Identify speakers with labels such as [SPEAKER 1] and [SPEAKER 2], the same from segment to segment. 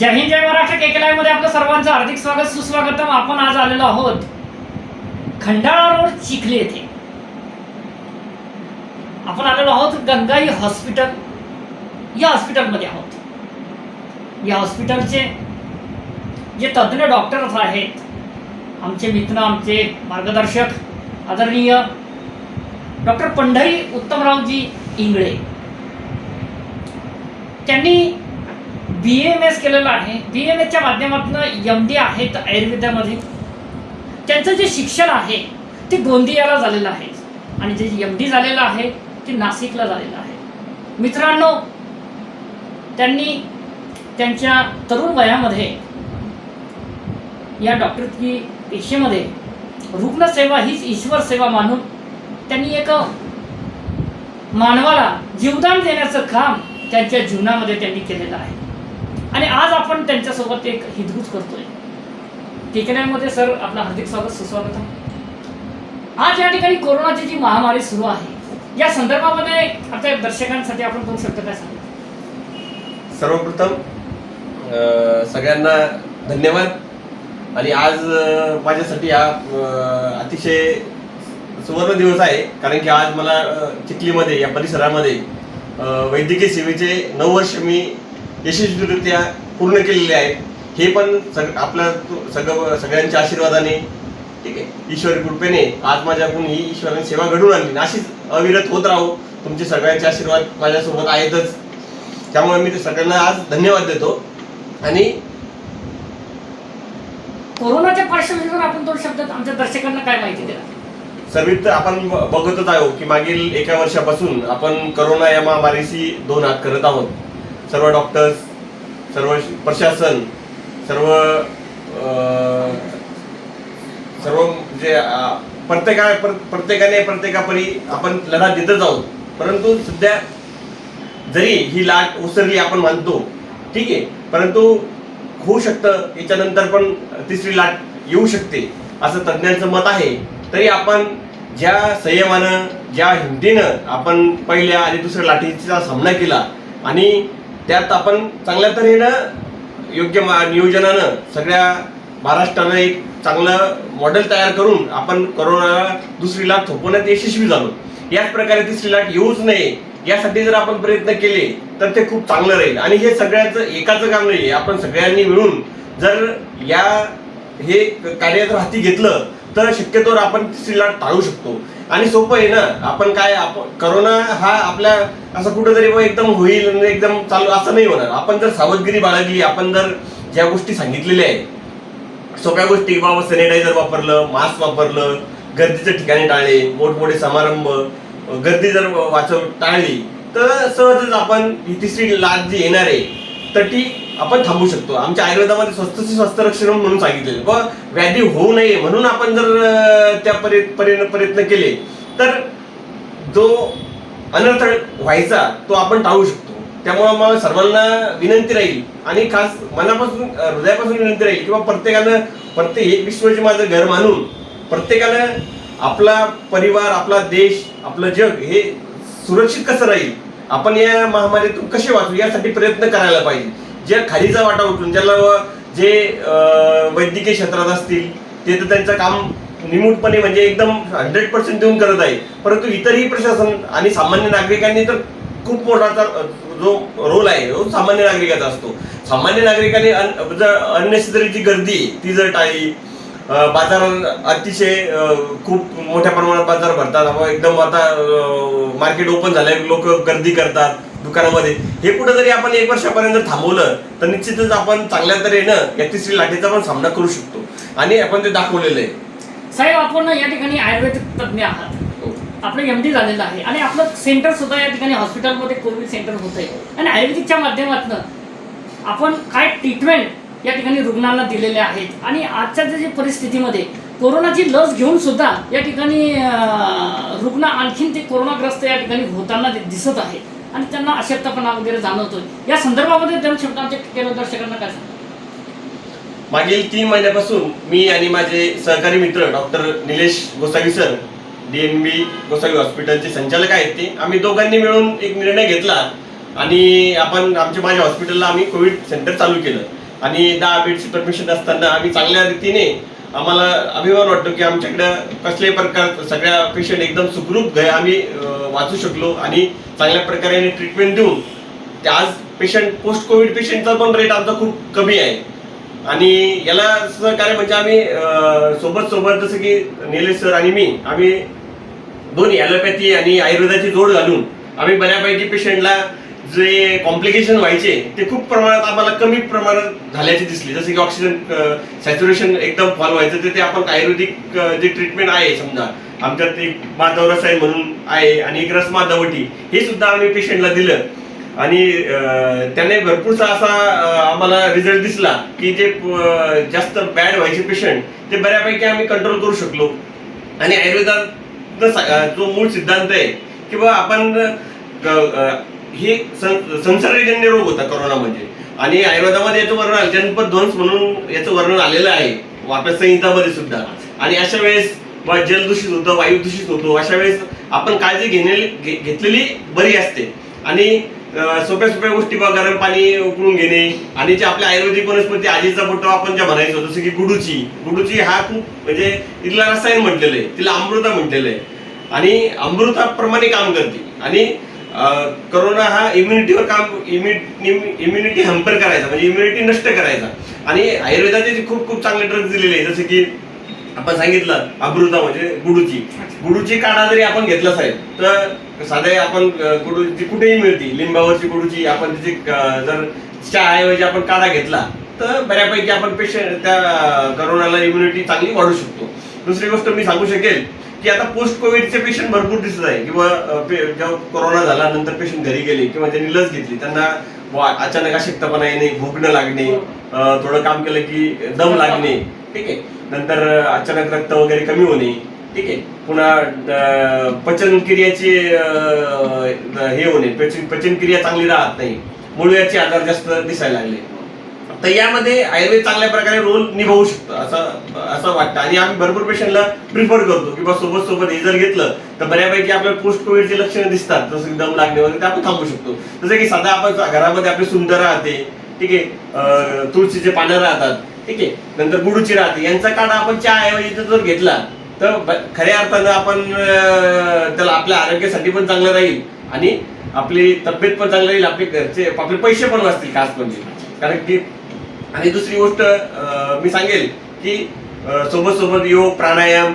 [SPEAKER 1] जय हिंद जय महाराष्ट्र. केकेलायमध्ये आपलं सर्वांचं हार्दिक स्वागत सुस्वागतम. आपण आज आलेलो आहोत खंडाळा रोड चिखली येथे. आपण आलेलो आहोत गंगाई हॉस्पिटल. या हॉस्पिटलमध्ये आहोत. या हॉस्पिटलचे जे तज्ज्ञ डॉक्टर्स आहेत आमचे मित्र आमचे मार्गदर्शक आदरणीय डॉक्टर पंढरी उत्तमरावजी इंगळे. त्यांनी बी एम एस केलेलं आहे. बी एम एसच्या माध्यमातून एम डी आहेत आयुर्वेदामध्ये. त्यांचं जे शिक्षण आहे ते गोंदियाला झालेलं आहे. आणि जे एम डी झालेलं आहे ते नाशिकला झालेलं आहे. मित्रांनो त्यांनी त्यांच्या तरुण वयामध्ये या डॉक्टरकी पेशेमध्ये रुग्णसेवा हीच ईश्वर सेवा मानून त्यांनी एक मानवाला जीवदान देण्याचं काम त्यांच्या जीवनामध्ये त्यांनी केलेलं आहे. आणि आज आपण त्यांच्यासोबत एक हितगुज करतोय. टिकण्यामध्ये सर आपलं हार्दिक स्वागत सुस्वागत आज या ठिकाणी कोरोनाची जी महामारी सुरू आहे या संदर्भामध्ये आपल्या दर्शकांसाठी आपण करू शकतो काय सांगा?
[SPEAKER 2] सर्वप्रथम सगळ्यांना धन्यवाद. आणि आज माझ्यासाठी हा अतिशय सुवर्ण दिवस आहे. कारण की आज मला चिखलीमध्ये या परिसरामध्ये वैद्यकीय सेवेचे नऊ वर्ष मी यशस्वीरित्या पूर्ण केलेले आहेत. हे पण सग आपल्या सगळं सगळ्यांच्या आशीर्वादाने ठीक आहे? ईश्वरी कृपेने आज माझ्याकडून ही ईश्वराने सेवा घडून आणली. आणि अशीच अविरत होत राहू तुमचे सगळ्यांचे आशीर्वाद माझ्यासोबत आहेतच. त्यामुळे मी ते सगळ्यांना आज धन्यवाद देतो. आणि
[SPEAKER 1] कोरोनाच्या पार्श्वभूमीवर आपण दोन शब्दात आमच्या दर्शकांना काय माहिती द्या
[SPEAKER 2] सर्वित आपण बघतच आहोत की मागील एका वर्षापासून आपण करोना या महामारीशी दोन हात करत आहोत. सर्व डॉक्टर्स सर्व श- प्रशासन सर्व सर्व म्हणजे, जे प्रत्येका प्रत्येकाने प्रत्येकापरी आपण लढा देतच आहोत. परंतु सध्या जरी ही लाट ओसरली आपण मानतो ठीक आहे परंतु होऊ शकतं याच्यानंतर पण तिसरी लाट येऊ शकते असं तज्ज्ञांचं मत आहे. तरी आपण ज्या संयमानं ज्या हिमतीनं आपण पहिल्या आणि दुसऱ्या लाटीचा सामना केला आणि त्यात आपण चांगल्या तऱ्हेनं योग्य नियोजनानं सगळ्या महाराष्ट्रानं एक चांगलं मॉडेल तयार करून आपण करोना दुसरी लाट थोपवण्यात यशस्वी झालो. याच प्रकारे तिसरी लाट येऊच नये यासाठी जर आपण प्रयत्न केले तर ते खूप चांगलं राहील. आणि हे सगळ्याचं एकाचं काम नाही आपण सगळ्यांनी मिळून जर या हे कार्य जर हाती घेतलं तर शक्यतोवर आपण तिसरी लाट टाळू शकतो. आणि सोपं आहे ना. आपण काय आपण करोना हा आपल्या असं कुठंतरी एकदम होईल आणि एकदम चालू असं नाही होणार. आपण जर सावधगिरी बाळगली आपण जर ज्या गोष्टी सांगितलेल्या आहेत सोप्या गोष्टी बाबा सॅनिटायझर वापरलं मास्क वापरलं गर्दीचं ठिकाणी टाळले मोठमोठे समारंभ गर्दी जर वाचव टाळली तर सहजच आपण ही तिसरी लाट जी येणार आहे तटी आपण थांबू शकतो. आमच्या आयुर्वेदामध्ये स्वस्तचे स्वस्त रक्षण म्हणून सांगितलेलं व व्याधी होऊ नये म्हणून आपण जर त्या परि परि- प्रयत्न केले तर जो अनर्थ व्हायचा तो आपण टाळू शकतो. त्यामुळे मग सर्वांना विनंती राहील आणि खास मनापासून हृदयापासून विनंती राहील किंवा प्रत्येकानं प्रत्येक एक विश्वाचे माझं घर मानून प्रत्येकानं आपला परिवार आपला देश आपलं जग हे सुरक्षित कसं राहील? आपण या महामारीतून कसे वाचू? यासाठी प्रयत्न करायला पाहिजे. जे खालीचा वाटा उठून ज्याला जे वैद्यकीय क्षेत्रात असतील ते तर त्यांचं काम निमूटपणे म्हणजे एकदम हंड्रेड पर्सेंट देऊन करत आहे. परंतु इतरही प्रशासन आणि सामान्य नागरिकांनी तर खूप मोठा जो रोल आहे तो सामान्य नागरिकाचा असतो. सामान्य नागरिकांनी अन- जर अननेसेसरी जी गर्दी आहे, ती जर टाळली अं, बाजारात अतिशय खूप मोठ्या प्रमाणात बाजार भरतात. एकदम आता मार्केट ओपन झालंय. लोक गर्दी करतात दुकानामध्ये. हे कुठंतरी आपण एक वर्षापर्यंत जर थांबवलं तर निश्चितच आपण चांगल्या तऱ्हेनं या तिसरी लाटेचा पण सामना करू शकतो. आणि आपण ते दाखवलेलं आहे.
[SPEAKER 1] साहेब आपण या ठिकाणी आयुर्वेदिक तज्ज्ञ आहात. आपलं एम डी झालेलं आहे. आणि आपलं सेंटर सुद्धा या ठिकाणी हॉस्पिटलमध्ये कोविड सेंटर होत आहे आणि आयुर्वेदिकच्या माध्यमातून आपण काय ट्रीटमेंट या ठिकाणी रुग्णांना दिलेले आहेत. आणि आजच्या जे परिस्थितीमध्ये कोरोनाची लस घेऊन सुद्धा या ठिकाणी रुग्ण आणखीन ते कोरोनाग्रस्त या ठिकाणी होताना दिसत आहेत आणि त्यांना अशक्तपणा वगैरे जाणवतोय. या संदर्भामध्ये त्यांना शब्द आमच्या केलं दर्शकांना काय
[SPEAKER 2] मागील तीन महिन्यापासून मी आणि माझे सहकारी मित्र doctor Nilesh Gosavi sir D N B Gosavi हॉस्पिटलचे संचालक आहेत ते आम्ही दोघांनी मिळून एक निर्णय घेतला आणि आपण आमच्या माझ्या हॉस्पिटलला आम्ही कोविड सेंटर चालू केलं. आणि दहा बेडची परमिशन असताना आम्ही चांगल्या रीतीने आम्हाला अभिमान वाटतो की आमच्याकडे कसल्याही प्रकार सगळ्या पेशंट एकदम सुखरूप आम्ही वाचू शकलो आणि चांगल्या प्रकारे ट्रीटमेंट देऊन ते आज पेशंट पोस्ट कोविड पेशंटचा पण रेट आमचा खूप कमी आहे. आणि याला सहकार्य म्हणजे आम्ही सोबत सोबत जसं की निलेश सर आणि मी आम्ही दोन्ही ॲलोपॅथी आणि आयुर्वेदाची जोड घालून आम्ही बऱ्यापैकी पेशंटला जे कॉम्प्लिकेशन व्हायचे ते खूप प्रमाणात आम्हाला कमी प्रमाणात झाल्याचे दिसले. जसं की ऑक्सिजन सॅच्युरेशन एकदम फॉल व्हायचं तर ते आपण आयुर्वेदिक जे ट्रीटमेंट आहे समजा आमच्यात एक माधव रसायन म्हणून आहे आणि एक रसमा दवटी हे सुद्धा आम्ही पेशंटला दिलं. आणि त्याने भरपूरसा असा आम्हाला रिझल्ट दिसला की जे जास्त बॅड व्हायचे पेशंट ते बऱ्यापैकी आम्ही कंट्रोल करू शकलो. आणि आयुर्वेदात जो मूळ सिद्धांत आहे किंवा आपण ही सं- संसर्गजन्य रोग होता कोरोनामध्ये आणि आयुर्वेदामध्ये याचं वर्णन आलं जनपद ध्वंस म्हणून याचं वर्णन आलेलं आहे. वापस संहितामध्ये सुद्धा. आणि अशा वेळेस जल दूषित होतं वायू दूषित होतो अशा वेळेस आपण काळजी घेणे घे- घेतलेली बरी असते. आणि सोप्या सोप्या गोष्टी बघा गरम पाणी उकळून घेणे. आणि जे आपल्या आयुर्वेदिक वनस्पती आजीचा फोटो आपण ज्या म्हणायचो जसं की गुडूची. गुडूची हा खूप म्हणजे तिला रसायन म्हटलेलं आहे. तिला अमृता म्हटलेलं आहे. आणि अमृताप्रमाणे काम करते. आणि करोना हा इम्युनिटीवर काम इम्युनिटी हम्पर करायचा म्हणजे इम्युनिटी नष्ट करायचा. आणि आयुर्वेदाचे खूप खूप चांगले ड्रग्ज दिलेले आहेत जसे की आपण सांगितलं अमृता म्हणजे गुडूची. गुडूची काढा जरी आपण घेतला साहेब तर साधे आपण गुडूची कुठेही मिळते. लिंबावरची गुडूची आपण त्याची जर चहाऐवजी आपण काढा घेतला तर बऱ्यापैकी आपण पेशंट त्या करोनाला इम्युनिटी चांगली वाढू शकतो. दुसरी गोष्ट मी सांगू शकेल की आता पोस्ट कोविडचे पेशंट भरपूर दिसत आहे. किंवा पे- जेव्हा कोरोना झाला नंतर पेशंट घरी गेले किंवा ज्यांनी लस घेतली त्यांना अचानक अशक्तपणा येणे भोगणं लागणे थोडं काम केलं की दम लागणे ठीक आहे. नंतर अचानक रक्त वगैरे कमी होणे ठीक आहे. पुन्हा पचन पचनक्रियाची हे होणे पचन पचनक्रिया चांगली राहत नाही. मुळव्याचे आजार जास्त दिसायला लागले. तर यामध्ये आयुर्वेद चांगल्या प्रकारे रोल निभावू शकतो असं असं वाटतं. आणि आम्ही भरपूर पेशंटला प्रिफर करतो किंवा सोबत सोबत हे जर घेतलं तर बऱ्यापैकी आपल्याला पोस्ट कोविडची लक्षणं दिसतात. जसं दम लागणे वगैरे ते आपण थांबू शकतो. जसं की साधा आपण घरामध्ये आपली सुंदर राहते ठीक आहे तुळशीचे पानं राहतात ठीक आहे नंतर गुडूची राहते. यांचा काढा आपण चहा ऐवजी जर घेतला तर खऱ्या अर्थानं आपण त्याला आपल्या आरोग्यासाठी पण चांगलं राहील. आणि आपली तब्येत पण चांगली राहील आपले घरचे आपले पैसे पण वाचतील खास म्हणजे. कारण की आणि दुसरी गोष्ट मी सांगेल की सोबत सोबत योग प्राणायाम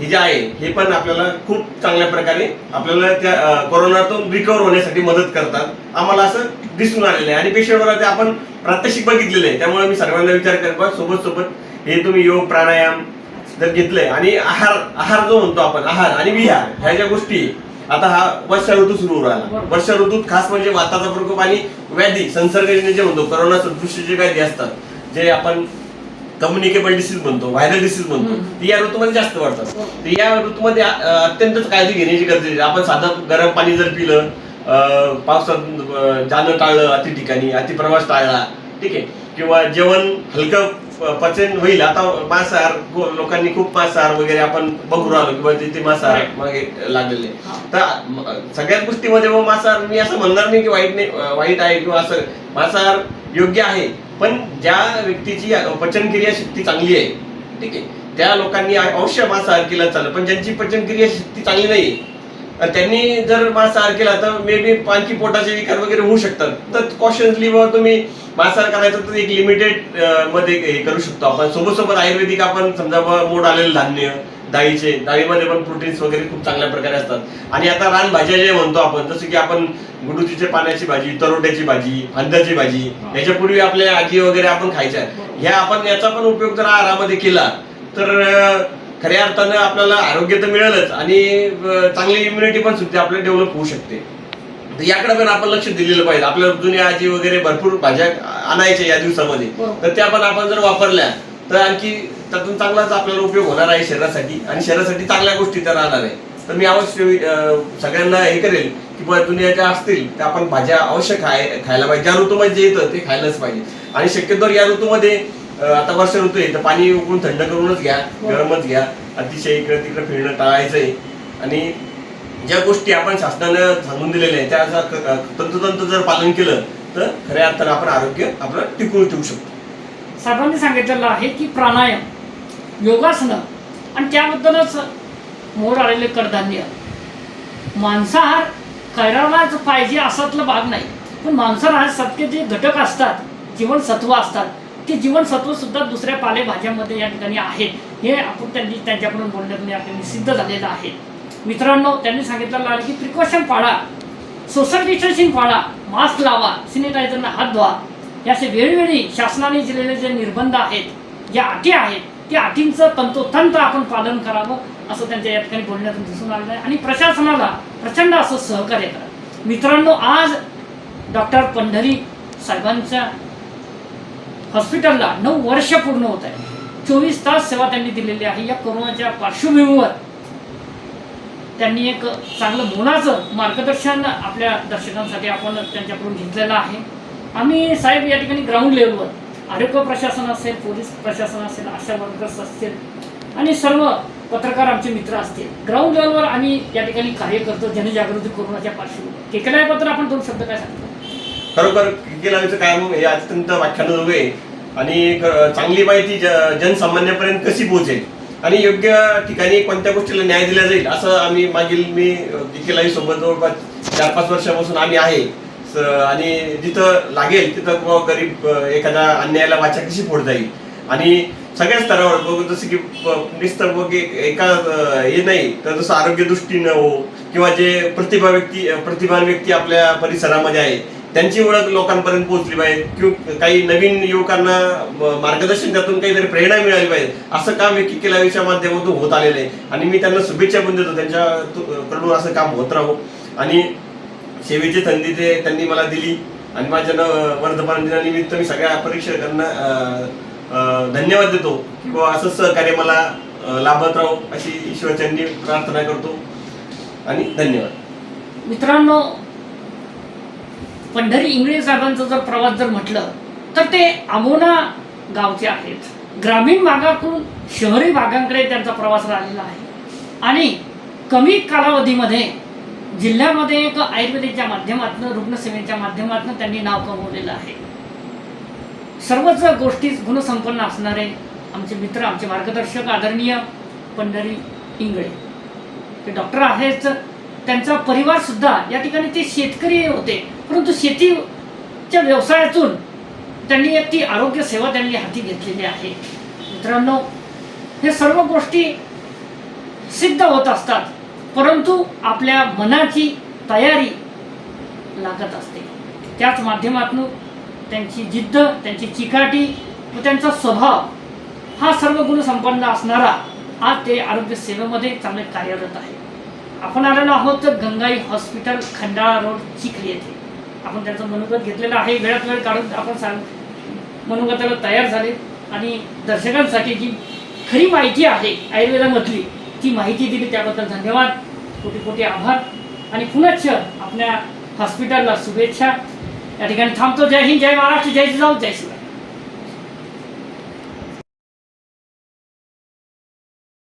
[SPEAKER 2] हे जे आहे हे पण आपल्याला खूप चांगल्या प्रकारे आपल्याला त्या कोरोनातून रिकवर होण्यासाठी मदत करतात. आम्हाला असं दिसून आलेलं आहे. आणि पेशंटवर ते आपण प्रात्यक्षिक बघितलेलं आहे. त्यामुळे मी सर्वांना विचार करतो सोबत सोबत हे तुम्ही योग प्राणायाम जर घेतलंय आणि आहार आहार जो म्हणतो आपण आहार आणि विहार ह्या ज्या गोष्टी आता हा वर्षा ऋतू सुरू राहिला
[SPEAKER 1] बरोबर.
[SPEAKER 2] वर्षा ऋतूत खास म्हणजे वाताचा प्रकोप आणि व्याधी संसर्गजन्य जे म्हणतो करोना सदृश्य जे व्याधी असतात जे आपण कम्युनिकेबल डिसीज म्हणतो व्हायरल डिसीज म्हणतो. ती या ऋतूमध्ये जास्त वाढतात
[SPEAKER 1] हो.
[SPEAKER 2] तर या ऋतूमध्ये अत्यंत काळजी घेण्याची गरज आहे आपण साधं गरम पाणी जर पिलं अ, पावसात जाणं टाळलं अति ठिकाणी अति प्रवास टाळला ठीक आहे किंवा जेवण हलकं पचन होईल आता मांसाहार लोकांनी खूप मांसाहार वगैरे आपण बघू राहिलो किंवा तिथे मांसाहार. मागे लागलेले. तर सगळ्याच गोष्टीमध्ये मग मांसाहार मी असं म्हणणार नाही की वाईट नाही वाईट आहे किंवा असं मांसाहार योग्य आहे पण ज्या व्यक्तीची पचनक्रिया शक्ती चांगली आहे ठीक आहे त्या लोकांनी अवश्य मांसाहार केला चालेल पण ज्यांची पचनक्रिया शक्ती चांगली नाही त्यांनी जर मांसाहार केला तर मे बी आणखी पोटाचे विकार वगैरे होऊ शकतात. तर कॉशन्सली बाबा तुम्ही मांसाहार करायचं तर एक लिमिटेडमध्ये हे करू शकतो. आपण सोबत सोबत आयुर्वेदिक आपण समजा मोड आलेलं धान्य डाळीचे डाळीमध्ये पण प्रोटीन्स वगैरे खूप चांगल्या प्रकारे असतात. आणि आता रानभाज्या जे म्हणतो आपण जसं की आपण गुडुचीच्या पाण्याची भाजी तरोट्याची भाजी फांद्याची भाजी. याच्यापूर्वी आपल्या आजी वगैरे आपण खायच्या. ह्या आपण याचा पण उपयोग जर आहारामध्ये केला तर खऱ्या अर्थानं आपल्याला आरोग्य तर मिळेलच आणि चांगली इम्युनिटी पण सुद्धा आपल्याला डेव्हलप होऊ शकते. तर याकडे पण आपण लक्ष दिलेलं पाहिजे. आपल्या जुन्या आजी वगैरे भरपूर भाज्या आणायच्या या दिवसामध्ये.
[SPEAKER 1] बरोबर.
[SPEAKER 2] तर त्या पण आपण जर वापरल्या तर आणखी त्यातून चांगलाच आपल्याला उपयोग होणार आहे शरीरासाठी आणि शरीरासाठी चांगल्या गोष्टी तर राहणार आहे. तर मी अवश्य सगळ्यांना हे करेल की जुन्या ज्या असतील त्या आपण भाज्या अवश्य खाय खायला पाहिजे. ज्या ऋतूमध्ये जे येतं ते खायलाच पाहिजे. आणि शक्यतो या ऋतूमध्ये आता वर्ष ऋतू आहे तर पाणी उकळून थंड करूनच घ्या गरमच घ्या. अतिशय इकडे तिकडे फिरणं टाळायचंय आणि ज्या गोष्टी आपण शासनानं सांगून दिलेल्या आहेत त्या तंतोतंत जर पालन केलं तर खऱ्या अर्थानं आपण आरोग्य आपलं टिकवून ठेवू शकतो.
[SPEAKER 1] साहेबांनी सांगितलेलं आहे की प्राणायाम योगासनं आणि त्याबद्दलच मोर आलेले कडधान्य. मांसाहार करायलाच पाहिजे असातलं भाग नाही. पण मांसाहार सत्य जे घटक असतात जीवनसत्व असतात. ते जीवनसत्व सुद्धा दुसऱ्या पालेभाज्यामध्ये या ठिकाणी आहेत हे आपण त्यांनी त्यांच्याकडून बोलण्यातून म्हणजे आपल्याला सिद्ध झालेलं आहे. मित्रांनो त्यांनी सांगितलेलं आहे की प्रिकॉशन पाळा सोशल डिस्टन्सिंग पाळा मास्क लावा सॅनिटायझरनं हात धुवा. हे असे वेळोवेळी शासनाने दिलेले जे निर्बंध आहेत ज्या अटी आहेत त्या अटींचं तंतोतंत आपण पालन करावं असं त्यांच्या या ठिकाणी बोलण्यातून दिसून आलेलं आहे. आणि प्रशासनाला प्रचंड असं सहकार्य करा. मित्रांनो आज डॉक्टर पंढरी साहेबांच्या हॉस्पिटलला नऊ वर्ष पूर्ण होत आहे. चोवीस तास सेवा त्यांनी दिलेली आहे. या कोरोनाच्या पार्श्वभूमीवर त्यांनी एक चांगलं मोलाचं मार्गदर्शन आपल्या दर्शकांसाठी आपण त्यांच्याकडून घेतलेलं आहे. आम्ही साहेब या ठिकाणी ग्राउंड लेवलवर आरोग्य प्रशासन असेल पोलीस प्रशासन असेल आशा वर्कर्स असतील आणि सर्व पत्रकार आमचे मित्र असतील. ग्राउंड लेवलवर आम्ही या ठिकाणी कार्य करतो जनजागृती कोरोनाच्या पार्श्वभूमीवर. पत्र आपण दोन शब्द काय सांगतो?
[SPEAKER 2] खरोखर गिक्केलावीचं काय मग हे अत्यंत व्याख्यानोजोग आहे. आणि चांगली माहिती ज- जनसामान्यापर्यंत कशी पोहोचेल? आणि योग्य ठिकाणी कोणत्या गोष्टीला न्याय दिला जाईल असं आम्ही मागील मी क्रिकेट सोबत जवळपास चार पाच वर्षापासून आम्ही आहे. स- आणि जिथं लागेल तिथं गरीब एखादा अन्यायाला वाचा कशी फोडता येईल आणि सगळ्या स्तरावर बघू जसं की प- नुसतं बघ एका हे नाही तर जसं आरोग्य दृष्टीनं हो किंवा जे प्रतिभा व्यक्ती प्रतिभान व्यक्ती आपल्या परिसरामध्ये आहे त्यांची ओळख लोकांपर्यंत पोहोचली पाहिजे. किंवा काही नवीन युवकांना म- मार्गदर्शन त्यातून काहीतरी प्रेरणा मिळाली पाहिजे. असं काम हे किकेलावीच्या माध्यमातून होत आलेलं आहे. आणि मी त्यांना शुभेच्छा पण देतो. त्यांच्या तु- असं काम होत राहो. आणि सेवेची संधी ते त्यांनी मला दिली. आणि माझ्या न- वर्धमान दिनानिमित्त मी सगळ्या परीक्षकांना धन्यवाद देतो. की बाबा असं सहकार्य मला लाभत राहो. अशी ईश्वरचंदी प्रार्थना करतो. आणि धन्यवाद.
[SPEAKER 1] मित्रांनो पंढरी इंगळे साहेबांचा जर प्रवास जर म्हटलं तर ते आमोना गावचे आहेत. ग्रामीण भागातून शहरी भागांकडे त्यांचा प्रवास राहिलेला आहे. आणि कमी कालावधीमध्ये जिल्ह्यामध्ये एक आयुर्वेदिकच्या माध्यमातून रुग्णसेवेच्या माध्यमातून त्यांनी नाव कमवलेलं आहे. सर्वच गोष्टी गुणसंपन्न असणारे आमचे मित्र आमचे मार्गदर्शक आदरणीय पंढरी इंगळे. ते डॉक्टर आहेत. त्यांचा परिवारसुद्धा या ठिकाणी ते शेतकरी होते. परंतु शेतीच्या व्यवसायातून त्यांनी एक ती आरोग्य सेवा त्यांनी हाती घेतलेली आहे. मित्रांनो हे सर्व गोष्टी सिद्ध होत असतात परंतु आपल्या मनाची तयारी लागत असते. त्याच माध्यमातून त्यांची जिद्द त्यांची चिकाटी व त्यांचा स्वभाव हा सर्व गुणसंपन्न असणारा आज ते आरोग्य सेवेमध्ये चांगले कार्यरत आहे आपण आलेलो आहोत गंगाई हॉस्पिटल खंडाळा रोड चिखली येथे. आपण त्यांचा मनोगत घेतलेलं आहे वेळात वेळ काढून आपण सांग मनोगताला तयार झाले. आणि दर्शकांसाठी जी खरी माहिती आहे आयुर्वेदामधली ती माहिती दिली त्याबद्दल धन्यवाद. कोटी कोटी आभार. आणि पुनश्च आपल्या हॉस्पिटलला शुभेच्छा. या ठिकाणी थांबतो. जय हिंद जय महाराष्ट्र जय जिजाऊ जय श्री